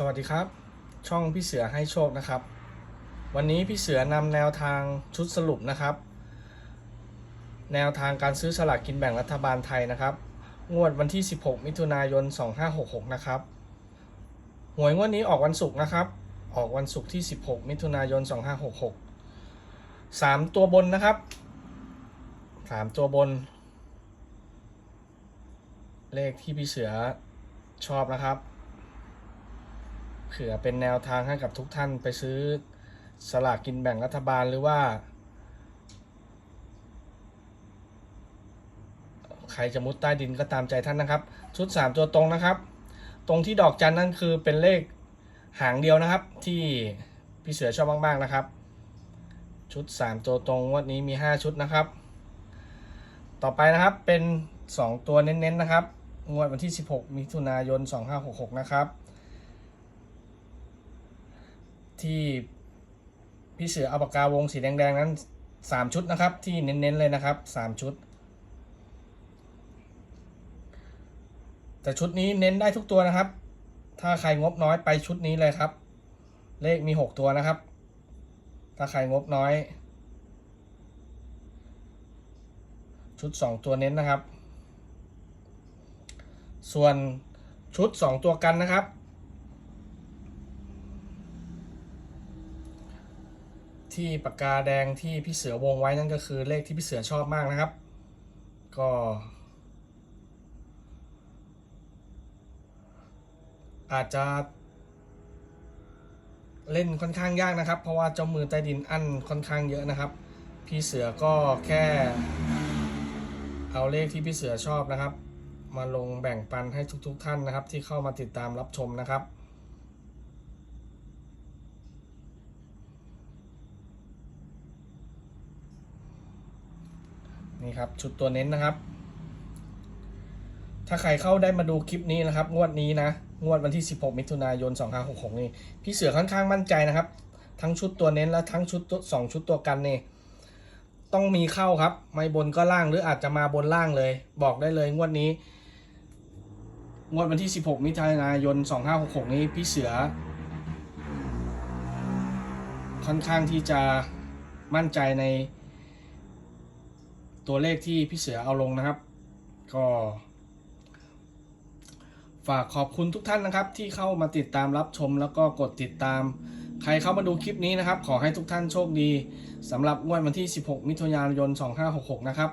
สวัสดีครับ ช่องพี่เสือให้โชคนะครับ วันนี้พี่เสือนำแนวทางชุดสรุปนะครับ แนวทางการซื้อสลากกินแบ่งรัฐบาลไทยนะครับ งวดวันที่ 16 มิถุนายน 2566 นะครับ หวยงวดนี้ออกวันศุกร์นะครับ ออกวันศุกร์ที่ 16 มิถุนายน 2566 3 ตัวบนนะครับ 3 ตัวบน เลขที่พี่เสือชอบนะครับ ผื่อเป็นแนวทางให้กับทุกท่านไปซื้อสลากกินแบ่งรัฐบาลหรือว่า ใครจะมุดใต้ดินก็ตามใจท่านนะครับ ชุด 3 ตัวตรงนะครับ ตรงที่ดอกจันนั่นคือเป็นเลขหางเดียวนะครับ ที่พี่เสือชอบมากๆนะครับ ชุด 3 ตัวตรงวันนี้มี 5 ชุดนะครับ ต่อไปนะครับเป็น 2 ตัวเน้นๆนะครับ งวดวันที่ 16 มิถุนายน 2566 นะครับ ที่พี่เสือเอาปากกาวงสีแดงๆนั้น 3 ชุดนะครับ ที่เน้นๆเลยนะครับ 3 ชุด แต่ชุดนี้เน้นได้ทุกตัวนะครับ ถ้าใครงบน้อยไปชุดนี้เลยครับ เลขมี 6 ตัวนะครับ ถ้าใครงบน้อย ชุด 2 ตัวเน้นนะครับ ส่วนชุด 2 ตัวกันนะครับ ที่ปากกาแดงที่พี่เสือวงไว้นั่นก็คือเลขที่พี่เสือชอบมากนะครับ ก็ อาจจะ เล่นค่อนข้างยากนะครับ เพราะว่าเจ้ามือใต้ดินอั้นค่อนข้างเยอะนะครับ พี่เสือก็แค่ เอาเลขที่พี่เสือชอบนะครับ มาลงแบ่งปันให้ทุกๆทท่านนะครับ ที่เข้ามาติดตามรับชมนะครับ นี่ครับชุดตัวเน้นนะครับ ถ้าใครเข้าได้มาดูคลิปนี้นะครับ งวดนี้นะ งวดวันที่ 16 มิถุนายน 2566 นี่ พี่เสือค่อนข้างมั่นใจนะครับ ทั้งชุดตัวเน้นและทั้งชุดสองชุดตัวกันนี่ต้องมีเข้าครับ ไม่บนก็ล่างหรืออาจจะมาบนล่างเลย บอกได้เลยงวดนี้ งวดวันที่ 16 มิถุนายน 2566 นี้พี่เสือ ค่อนข้างที่จะมั่นใจใน ตัวเลขที่พี่เสือเอาลงนะครับ ก็ ฝากขอบคุณทุกท่านนะครับ ที่เข้ามาติดตามรับชมแล้วก็กดติดตาม ใครเข้ามาดูคลิปนี้นะครับ ขอให้ทุกท่านโชคดีสำหรับงวดวันที่ 16 มิถุนายน 2566 นะครับ